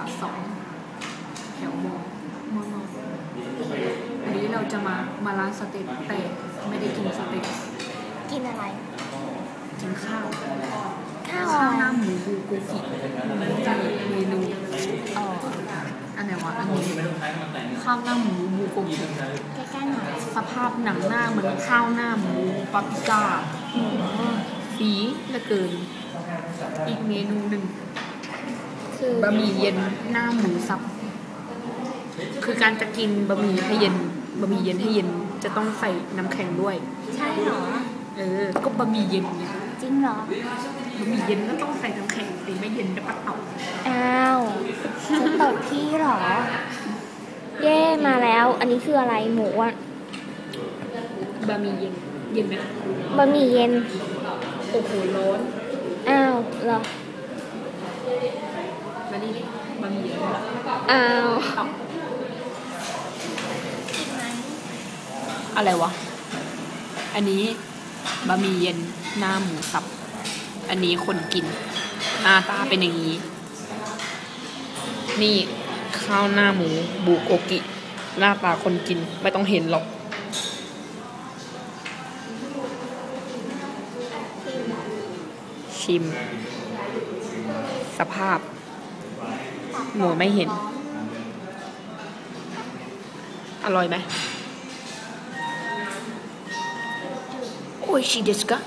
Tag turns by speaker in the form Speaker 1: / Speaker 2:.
Speaker 1: ขาสองแถวมอมอนอวันนี้เราจะมามาร้านสเต็กแต่ไม่ได้กินสเต็ก
Speaker 2: กินอะไร
Speaker 1: กินข้าว
Speaker 2: ข้าว
Speaker 1: ข้าว
Speaker 2: อะไร
Speaker 1: หน้าหมูบูโกกิมันจะมีเมนู
Speaker 2: อ๋อ
Speaker 1: อันไหนวะอันนี้ข้าวหน้าหมูบูโกกิ
Speaker 2: ใกล้ๆหน่อย
Speaker 1: สภาพหนังหน้าเหมือนข้าวหน้าหมูปาปริก้าสีเหลือเกิน อีกเมนูหนึ่ง
Speaker 2: คือบะ
Speaker 1: หมี่เย็นหน้าหมูสับ คือการจะกินบะหมี่ให้เย็นบะหมี่เย็นให้เย็นจะต้องใส่น้ำแข็งด้วย
Speaker 2: ใช่เหรอ
Speaker 1: เออ ก็บะหมี่เย็นไง
Speaker 2: จริงเหรอ
Speaker 1: บะหมี่เย็นก็ต้องใส่น้ำแข็งสิไม่เย็นจะปัดเต่า
Speaker 2: อ้าวจะตบพี่เหรอ เย่มาแล้ว อันนี้คืออะไรหมูอะ
Speaker 1: บะหมี่เย็นเย็นไหม
Speaker 2: บะหมี่เย็น
Speaker 1: โอ้โหร้อน
Speaker 2: อ้าวเหรอ
Speaker 1: มานี่บะหมี่เย็น
Speaker 2: อ้าว
Speaker 1: อะไรวะ อันนี้บะหมี่เย็นหน้าหมูสับ อันนี้คนกินหน้าตาเป็นอย่างนี้ นี่ข้าวหน้าหมูบูโกกิ หน้าตาคนกินไม่ต้องเห็นหรอกชิม สภาพ หมูไม่เห็น อร่อยไหมโอ้ยชิเดสกะ